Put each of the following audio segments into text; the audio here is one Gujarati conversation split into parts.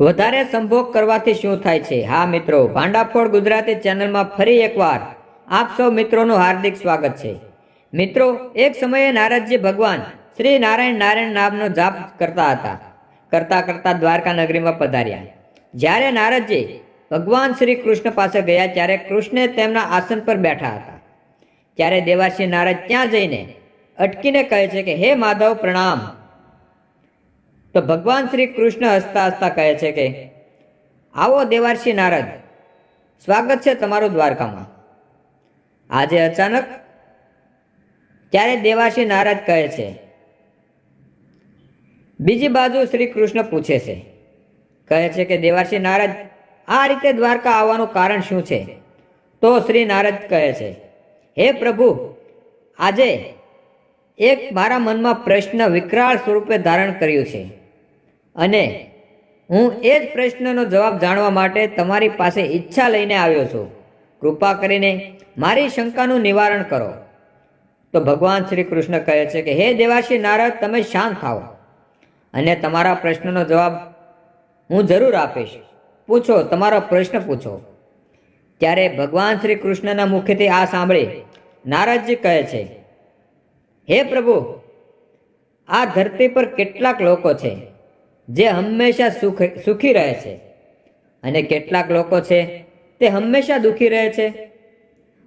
વધારે સંભોગ કરવાથી શું થાય છે? હા, મિત્રો, ભાંડાફોડ ગુજરાતી ચેનલમાં ફરી એકવાર આપ સૌ મિત્રોનું હાર્દિક સ્વાગત છે. મિત્રો, એક સમયે નારદજી ભગવાન શ્રી નારાયણ નારાયણ નામનો જાપ કરતા હતા. કરતા કરતા દ્વારકા નગરીમાં પધાર્યા. જ્યારે નારદજી ભગવાન શ્રી કૃષ્ણ પાસે ગયા, ત્યારે કૃષ્ણે તેમના આસન પર બેઠા હતા. ત્યારે દેવાશ્રી નારદ ત્યાં જઈને અટકીને કહે છે કે, હે માધવ, પ્રણામ. તો ભગવાન શ્રી કૃષ્ણ હસતા હસતા કહે છે કે, આવો દેવાર્ષી નારદ, સ્વાગત છે તમારું દ્વારકામાં. આજે અચાનક ત્યારે દેવાર્ષી નારદ કહે છે, બીજી બાજુ શ્રી કૃષ્ણ પૂછે છે, કહે છે કે, દેવાર્ષી નારદ, આ રીતે દ્વારકા આવવાનું કારણ શું છે? તો શ્રી નારદ કહે છે, હે પ્રભુ, આજે એક મારા મનમાં પ્રશ્ન વિકરાળ સ્વરૂપે ધારણ કર્યું છે. અને હું એ જ પ્રશ્નનો જવાબ જાણવા માટે તમારી પાસે ઈચ્છા લઈને આવ્યો છું. કૃપા કરીને મારી શંકાનું નિવારણ કરો. તો ભગવાન શ્રી કૃષ્ણ કહે છે કે, હે દેવાશી નારદ, તમે શાંત થાઓ. અને તમારા પ્રશ્નનો જવાબ હું જરૂર આપીશ. પૂછો, તમારો પ્રશ્ન પૂછો. ત્યારે ભગવાન શ્રી કૃષ્ણના મુખેથી આ સાંભળી નારદજી કહે છે, હે પ્રભુ, આ ધરતી પર કેટલાક લોકો છે. જે હંમેશા સુખ, સુખી રહે છે. અને કેટલાક લોકો છે, તે હંમેશા દુઃખી રહે છે.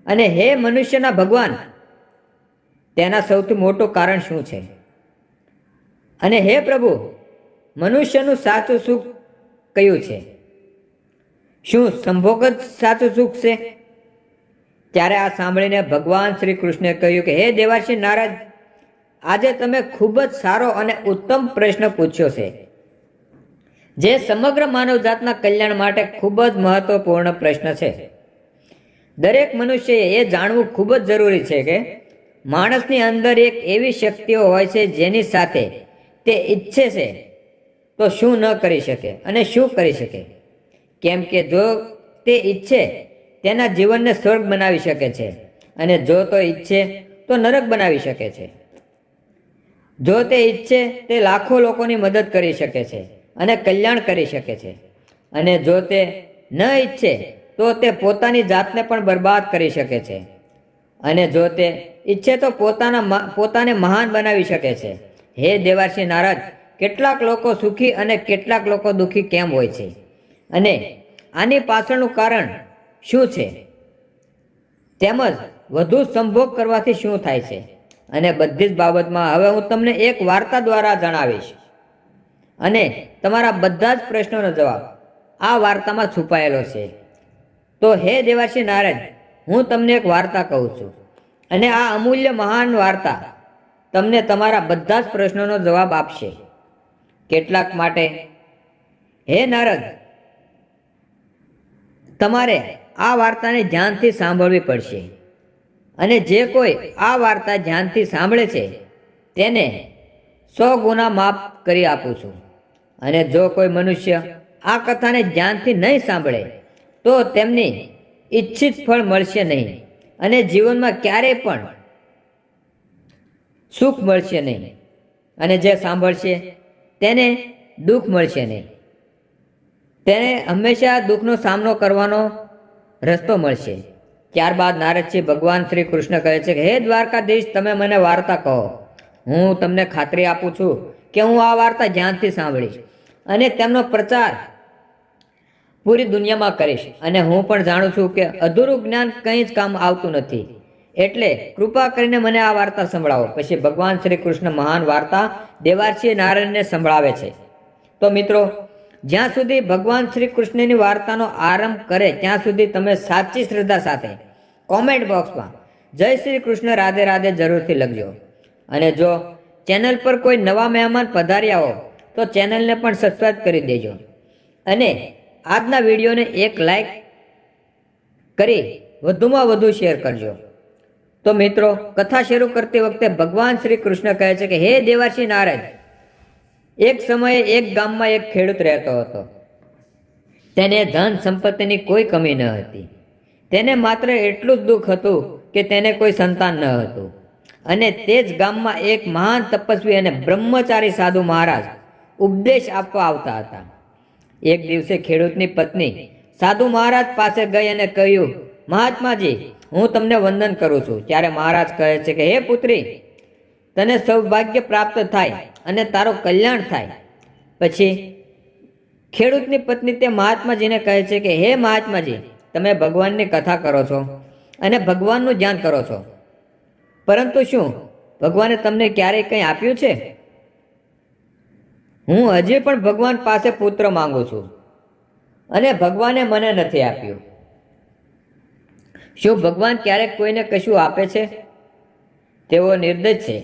અને હે મનુષ્યના ભગવાન, તેના સૌથી મોટું કારણ શું છે? અને હે પ્રભુ, મનુષ્યનું સાચું સુખ કયું છે? શું સંભોગ જ સાચું સુખ છે? ત્યારે આ સાંભળીને ભગવાન શ્રી કૃષ્ણે કહ્યું કે, હે દેવાશી નારાજ આજે તમે ખૂબ જ સારો અને ઉત્તમ પ્રશ્ન પૂછ્યો છે. જે સમગ્ર માનવજાતના કલ્યાણ માટે ખૂબ જ મહત્વપૂર્ણ પ્રશ્ન છે. દરેક મનુષ્યએ એ જાણવું ખૂબ જ જરૂરી છે કે માણસની અંદર એક એવી શક્તિઓ હોય છે જેની સાથે તે ઈચ્છે છે તો શું ન કરી શકે અને શું કરી શકે? કેમ કે જો તે ઈચ્છે, તેના જીવનને સ્વર્ગ બનાવી શકે છે અને જો તો ઈચ્છે, તો નરક બનાવી શકે છે. જો તે ઈચ્છે, તે લાખો લોકોની મદદ કરી શકે છે. અને કલ્યાણ કરી શકે છે. અને જો તે ન ઈચ્છે, તો તે પોતાની જાતને પણ બરબાદ કરી શકે છે. અને જો તે ઈચ્છે તો પોતાના પોતાને મહાન બનાવી શકે છે. હે દેવાશી નારદ, કેટલાક લોકો સુખી અને કેટલાક લોકો દુઃખી કેમ હોય છે? અને આની પાછળનું કારણ શું છે? તેમજ વધુ સંભોગ કરવાથી શું થાય છે? અને બધી જ બાબતમાં હવે હું તમને એક વાર્તા દ્વારા જણાવીશ. અને તમારા બધા જ પ્રશ્નોનો જવાબ આ વાર્તામાં છુપાયેલો છે. તો હે દેવાશી નારદ હું તમને એક વાર્તા કહું છું. અને આ અમૂલ્ય મહાન વાર્તા તમને તમારા બધા જ પ્રશ્નોનો જવાબ આપશે. કેટલાક માટે, હે નારદ, તમારે આ વાર્તાને ધ્યાનથી સાંભળવી પડશે. અને જે કોઈ આ વાર્તા ધ્યાનથી સાંભળે છે, તેને સો ગુના માફ કરી આપું છું. અને જો કોઈ મનુષ્ય આ કથાને ધ્યાનથી નહીં સાંભળે, તો તેમની ઈચ્છિત ફળ મળશે નહીં અને જીવનમાં ક્યારેય પણ સુખ મળશે નહીં. અને જે સાંભળશે, તેને દુઃખ મળશે નહીં. તેને હંમેશા દુઃખનો સામનો કરવાનો રસ્તો મળશે. ત્યારબાદ નારદજી ભગવાન શ્રી કૃષ્ણ કહે છે કે, હે દ્વારકાધીશ, તમે મને વાર્તા કહો. હું તમને ખાતરી આપું છું કે હું આ વાર્તા ધ્યાનથી સાંભળીશ. અને તેમનો પ્રચાર પૂરી દુનિયામાં કરીશ અને હું પણ જાણું છું કે અધૂરું જ્ઞાન કંઈ જ કામ આવતું નથી. એટલે કૃપા કરીને મને આ વાર્તા સંભળાવો. પછી ભગવાન શ્રી કૃષ્ણ મહાન વાર્તા દેવાર્ષી નારાયણને સંભળાવે છે. તો મિત્રો, જ્યાં સુધી ભગવાન શ્રી કૃષ્ણની વાર્તાનો આરંભ કરે, ત્યાં સુધી તમે સાચી શ્રદ્ધા સાથે કોમેન્ટ બોક્સમાં જય શ્રી કૃષ્ણ, રાધે રાધે જરૂરથી લખજો. અને જો ચેનલ પર કોઈ નવા મહેમાન પધાર્યા હો તો ચેનલને પણ સબસ્ક્રાઈબ કરી દેજો. અને આજના વિડીયોને એક લાઈક કરી વધુમાં વધુ શેર કરજો. તો મિત્રો, કથા શરૂ કરતી વખતે ભગવાન શ્રી કૃષ્ણ કહે છે કે, હે દેવાશી નારદ એક સમયે એક ગામમાં એક ખેડૂત રહેતો હતો. તેને ધન સંપત્તિની કોઈ કમી ન હતી. તેને માત્ર એટલું જ દુઃખ હતું કે તેને કોઈ સંતાન ન હતું. અને તે જ ગામમાં એક મહાન તપસ્વી અને બ્રહ્મચારી સાધુ મહારાજ ઉપદેશ આપવા આવતા હતા. એક દિવસે ખેડૂતની પત્ની સાધુ મહારાજ પાસે ગઈ અને કહ્યું, મહાત્માજી, હું તમને વંદન કરું છું. ત્યારે મહારાજ કહે છે કે, હે પુત્રી, તને સૌભાગ્ય પ્રાપ્ત થાય અને તારું કલ્યાણ થાય. પછી ખેડૂતની પત્ની તે મહાત્માજીને કહે છે કે, હે મહાત્માજી, તમે ભગવાનની કથા કરો છો અને ભગવાનનું ધ્યાન કરો છો. પરંતુ શું ભગવાને તમને ક્યારેય કંઈ આપ્યું છે? હું હજી પણ ભગવાન પાસે પુત્ર માંગુ છું અને ભગવાને મને નથી આપ્યું. શું ભગવાન ક્યારેક કોઈને કશું આપે છે? તેઓ નિર્દય છે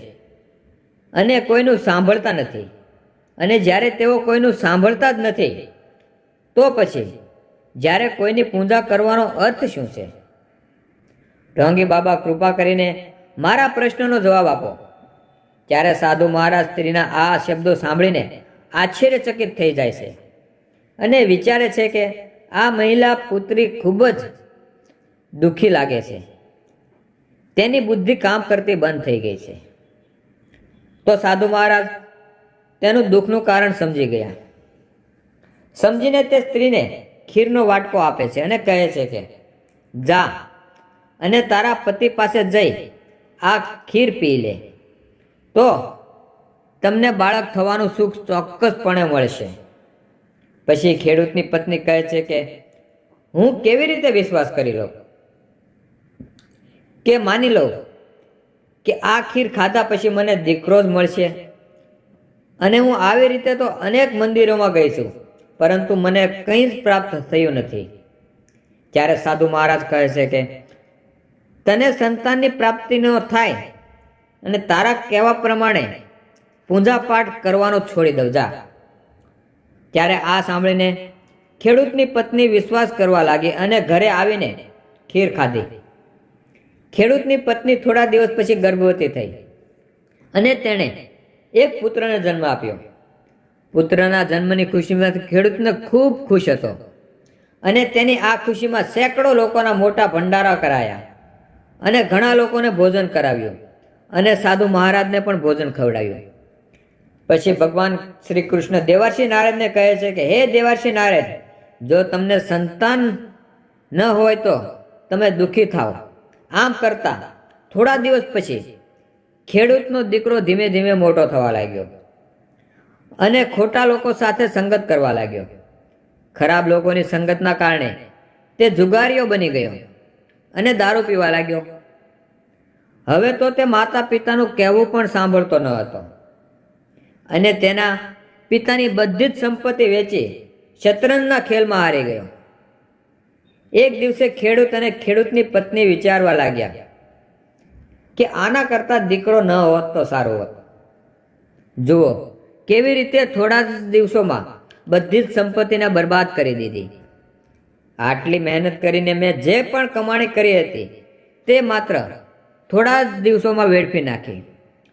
અને કોઈનું સાંભળતા નથી. અને જ્યારે તેઓ કોઈનું સાંભળતા જ નથી, તો પછી જ્યારે કોઈની પૂજા કરવાનો અર્થ શું છે? ઢોંગી બાબા, કૃપા કરીને મારા પ્રશ્નનો જવાબ આપો. ત્યારે સાધુ મહારાજ સ્ત્રીના આ શબ્દો સાંભળીને આશ્ચર્યચકિત થઈ જાય છે. અને વિચારે છે કે આ મહિલા પુત્રી ખૂબ જ દુઃખી લાગે છે. તેની બુદ્ધિ કામ કરતી બંધ થઈ ગઈ છે. તો સાધુ મહારાજ, તેનું દુઃખનું કારણ સમજી ગયા. સમજીને તે સ્ત્રીને ખીરનો વાટકો આપે છે અને કહે છે કે, જા અને તારા પતિ પાસે જઈ આ ખીર પી લે. તો તમને બાળક થવાનું સુખ ચોક્કસપણે મળશે. પછી ખેડૂતની પત્ની કહે છે કે, હું કેવી રીતે વિશ્વાસ કરી લઉં? કે માની લઉં કે આ ખીર ખાધા પછી મને દીકરો જ મળશે અને હું આવી રીતે તો અનેક મંદિરોમાં ગઈ છું, પરંતુ મને કંઈ જ પ્રાપ્ત થયું નથી. ત્યારે સાધુ મહારાજ કહે છે કે, તને સંતાનની પ્રાપ્તિ ન થાય અને તારા કહેવા પ્રમાણે પૂજા પાઠ કરવાનો છોડી દઉં. ત્યારે આ સાંભળીને ખેડૂતની પત્ની વિશ્વાસ કરવા લાગી અને ઘરે આવીને ખીર ખાધી. ખેડૂતની પત્ની થોડા દિવસ પછી ગર્ભવતી થઈ અને તેણે એક પુત્રને જન્મ આપ્યો. પુત્રના જન્મની ખુશીમાં ખેડૂતને ખૂબ ખુશ હતો અને તેની આ ખુશીમાં સેંકડો લોકોના મોટા ભંડારા કરાયા અને ઘણા લોકોને ભોજન કરાવ્યું અને સાધુ મહારાજને પણ ભોજન ખવડાવ્યું. પછી ભગવાન શ્રી કૃષ્ણ દેવાર્ષી નારદને કહે છે કે, હે દેવાર્ષી નારદ, જો તમને સંતાન ન હોય તો તમે દુઃખી થાઓ. આમ કરતા થોડા દિવસ પછી ખેડૂતનો દીકરો ધીમે ધીમે મોટો થવા લાગ્યો અને ખોટા લોકો સાથે સંગત કરવા લાગ્યો. ખરાબ લોકોની સંગતના કારણે તે જુગારીઓ બની ગયો અને દારૂ પીવા લાગ્યો. હવે તો તે માતા પિતાનું કહેવું પણ સાંભળતો ન હતો. અને તેના પિતાની બધી જ સંપત્તિ વેચી શતરંજના ખેલમાં હારી ગયો. એક દિવસે ખેડૂત અને ખેડૂતની પત્ની વિચારવા લાગ્યા કે આના કરતા દીકરો ન હોત તો સારું હોત. જુઓ, કેવી રીતે થોડા જ દિવસોમાં બધી જ સંપત્તિને બરબાદ કરી દીધી. આટલી મહેનત કરીને મેં જે પણ કમાણી કરી હતી તે માત્ર થોડા જ દિવસોમાં વેડફી નાખી.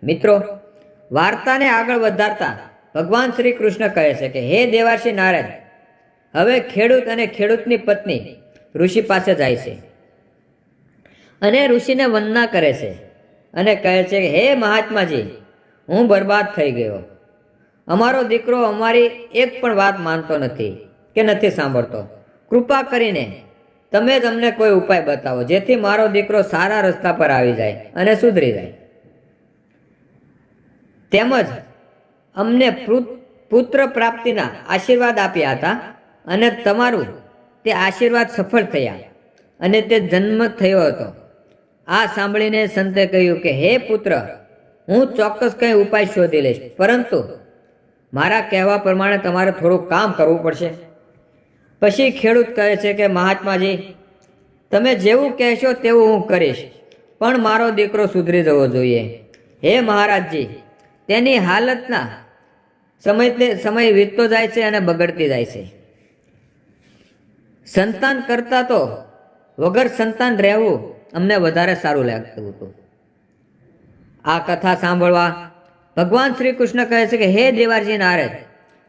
મિત્રો વાર્તાને આગળ વધારતા ભગવાન શ્રી કૃષ્ણ કહે છે કે, હે દેવાર્ષી નારદ, હવે ખેડૂત અને ખેડૂતની પત્ની ઋષિ પાસે જાય છે. અને ઋષિને વંદના કરે છે અને કહે છે કે, હે મહાત્માજી, હું બરબાદ થઈ ગયો. અમારો દીકરો અમારી એક પણ વાત માનતો નથી કે નથી સાંભળતો. કૃપા કરીને તમે જ અમને કોઈ ઉપાય બતાવો જેથી મારો દીકરો સારા રસ્તા પર આવી જાય અને સુધરી જાય. તેમજ અમને પુત્ર પ્રાપ્તિના આશીર્વાદ આપ્યા હતા અને તમારું તે આશીર્વાદ સફળ થયા અને તે જન્મ થયો હતો. આ સાંભળીને સંતે કહ્યું કે, હે પુત્ર, હું ચોક્કસ કંઈ ઉપાય શોધી લઈશ, પરંતુ મારા કહેવા પ્રમાણે તમારે થોડું કામ કરવું પડશે. પછી ખેડૂત કહે છે કે, મહાત્માજી, તમે જેવું કહેશો તેવું હું કરીશ, પણ મારો દીકરો સુધરી જવો જોઈએ. હે મહારાજજી તેની હાલતના સમય સમય વીતતો જાય છે અને બગડતી જાય છે. સંતાન કરતાં તો વગર સંતાન રહેવું અમને વધારે સારું લાગતું હતું. આ કથા સાંભળવા ભગવાન શ્રી કૃષ્ણ કહે છે કે, હે દેવારજી નારદ,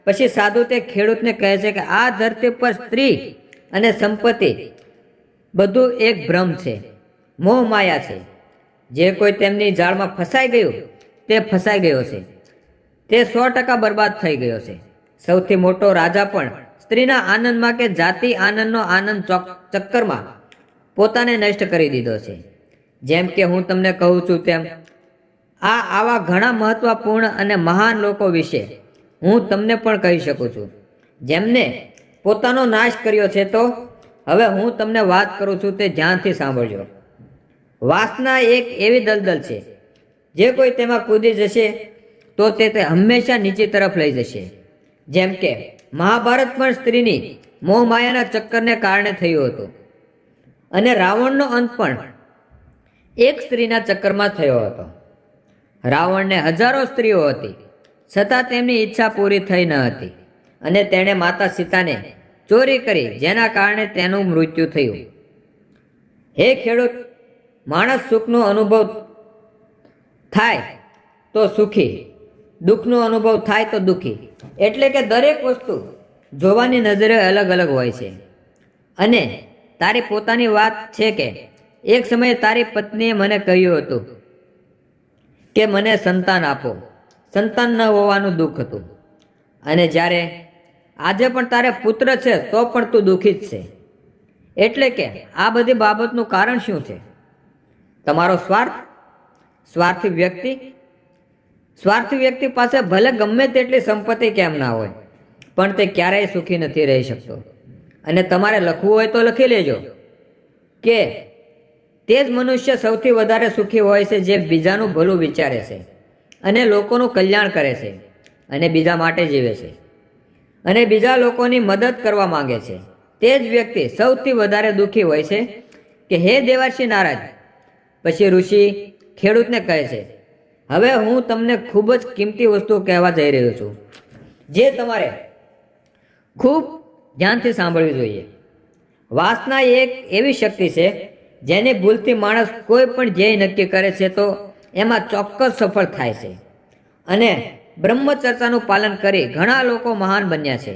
પછી સાધુ તે ખેડૂતને કહે છે કે, આ ધરતી પર સ્ત્રી અને સંપત્તિ બધું એક ભ્રમ છે, મોહ માયા છે. જે કોઈ તેમની જાળમાં ફસાઈ ગયું તે ફસાઈ ગયો છે. તે સો ટકા બરબાદ થઈ ગયો છે. સૌથી મોટો રાજા પણ સ્ત્રીના આનંદમાં કે જાતિ આનંદનો આનંદ ચોક- ચક્કરમાં પોતાને નષ્ટ કરી દીધો છે. જેમ કે હું તમને કહું છું તેમ, આ આવા ઘણા મહત્વપૂર્ણ અને મહાન લોકો વિશે હું તમને પણ કહી શકું છું. જેમને પોતાનો નાશ કર્યો છે તો, હવે હું તમને વાત કરું છું તે ધ્યાનથી સાંભળજો. વાસના એક એવી દલદલ છે જે કોઈ તેમાં કૂદી જશે, તો તે તે હંમેશા નીચે તરફ લઈ જશે. જેમ કે, મહાભારત પણ સ્ત્રીની મોહ માયાના ચક્કરને કારણે થયું હતું. અને રાવણનો અંત પણ એક સ્ત્રીના ચક્કરમાં થયો હતો. રાવણને હજારો સ્ત્રીઓ હતી. છતાં તેમની ઈચ્છા પૂરી થઈ ન હતી. અને તેણે માતા સીતાને ચોરી કરી, જેના કારણે તેનું મૃત્યુ થયું. હે ખેડૂત, માણસ સુખનો અનુભવ થાય તો સુખી. દુઃખનો અનુભવ થાય તો દુઃખી. એટલે કે દરેક વસ્તુ જોવાની નજરે અલગ અલગ હોય છે. અને તારી પોતાની વાત છે કે, એક સમયે તારી પત્નીએ મને કહ્યું હતું કે, મને સંતાન આપો. સંતાન ન હોવાનું દુઃખ હતું. અને જ્યારે આજે પણ તારે પુત્ર છે, તો પણ તું દુઃખી જ છે. એટલે કે આ બધી બાબતનું કારણ શું છે? તમારો સ્વાર્થ સ્વાર્થી વ્યક્તિ સ્વાર્થી વ્યક્તિ પાસે ભલે ગમે તેટલી સંપત્તિ કેમ ના હોય, પણ તે ક્યારેય સુખી નથી રહી શકતો. અને તમારે લખવું હોય તો લખી લેજો કે તે જ મનુષ્ય સૌથી વધારે સુખી હોય છે જે બીજાનું ભલું વિચારે છે અને લોકોનું કલ્યાણ કરે છે અને બીજા માટે જીવે છે. અને બીજા લોકોની મદદ કરવા માંગે છે. તે જ વ્યક્તિ સૌથી વધારે દુઃખી હોય છે કે, હે દેવાર્ષિ નારાજ, પછી ઋષિ ખેડૂતને કહે છે, હવે હું તમને ખૂબ જ કિંમતી વસ્તુ કહેવા જઈ રહ્યો છું, જે તમારે ખૂબ ધ્યાનથી સાંભળવી જોઈએ. વાસના એક એવી શક્તિ છે, જેની ભૂલથી માણસ કોઈ પણ ધ્યેય નક્કી કરે છે તો એમાં ચોક્કસ સફળ થાય છે. અને બ્રહ્મચર્ચાનું પાલન કરી ઘણા લોકો મહાન બન્યા છે.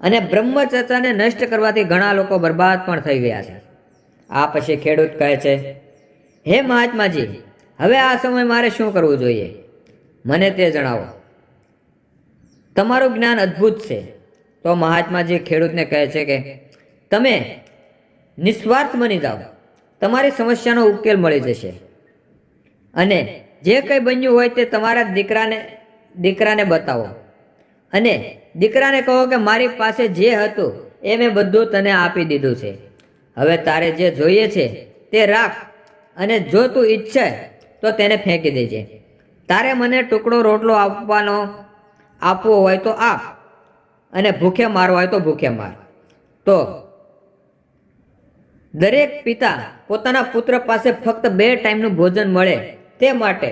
અને બ્રહ્મચર્ચાને નષ્ટ કરવાથી ઘણા લોકો બરબાદ પણ થઈ ગયા છે. આ પછી ખેડૂત કહે છે હે મહાત્માજી, હવે આ સમય મારે શું કરવું જોઈએ? મને તે જણાવો. તમારું જ્ઞાન અદ્ભુત છે. તો મહાત્માજી ખેડૂતને કહે છે કે, તમે નિસ્વાર્થ બની જાઓ. તમારી સમસ્યાનો ઉકેલ મળી જશે. અને જે કંઈ બન્યું હોય તે તમારા દીકરાને દીકરાને બતાવો. અને દીકરાને કહો કે, મારી પાસે જે હતું એ મેં બધું તને આપી દીધું છે. હવે તારે જે જોઈએ છે તે રાખ. અને જો તું ઈચ્છે તો તેને ફેંકી દેજે. તારે મને ટુકડો રોટલો આપવાનો, આપવો હોય તો આપ, અને ભૂખે મારવો હોય તો ભૂખે માર. તો દરેક પિતા પોતાના પુત્ર પાસે ફક્ત બે ટાઈમનું ભોજન મળે તે માટે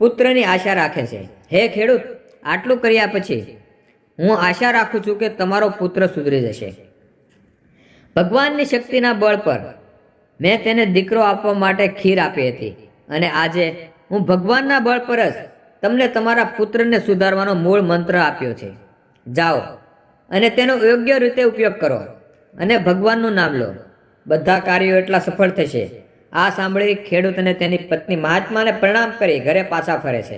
પુત્રની આશા રાખે છે. હે ખેડૂત, આટલું કર્યા પછી હું આશા રાખું છું કે તમારો પુત્ર સુધરી જશે. ભગવાનની શક્તિના બળ પર મેં તેને દીકરો આપવા માટે ખીર આપી હતી. અને આજે હું ભગવાનના બળ પર જ તમને તમારા પુત્રને સુધારવાનો મૂળ મંત્ર આપ્યો છે. જાઓ અને તેનો યોગ્ય રીતે ઉપયોગ કરો અને ભગવાનનું નામ લો. બધા કાર્યો એટલા સફળ થશે. આ સાંભળી ખેડૂત અને તેની પત્ની મહાત્માને પ્રણામ કરી ઘરે પાછા ફરે છે.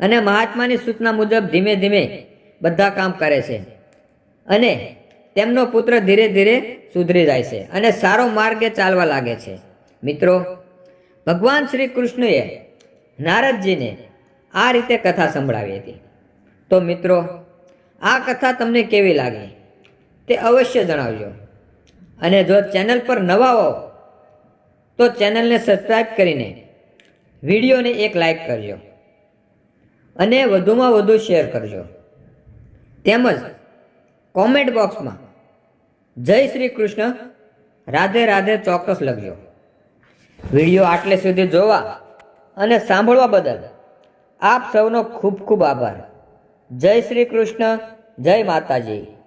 અને મહાત્માની સૂચના મુજબ ધીમે ધીમે બધા કામ કરે છે. અને તેમનો પુત્ર ધીરે ધીરે સુધરી જાય છે અને સારો માર્ગે ચાલવા લાગે છે. મિત્રો, ભગવાન શ્રી કૃષ્ણએ નારદજીને આ રીતે કથા સંભળાવી હતી. તો મિત્રો, આ કથા તમને કેવી લાગી? તે અવશ્ય જણાવજો. અને જો ચેનલ પર નવા હો, તો ચેનલને સબસ્ક્રાઈબ કરીને વિડીયોને એક લાઈક કરજો અને વધુમાં વધુ શેર કરજો. તેમજ કોમેન્ટ બોક્સમાં જય શ્રી કૃષ્ણ. રાધે રાધે ચોક્કસ લખજો. વીડિયો આટલે સુધી જોવા અને સાંભળવા બદલ આપ સૌનો ખૂબ ખૂબ આભાર. જય શ્રી કૃષ્ણ, જય માતાજી.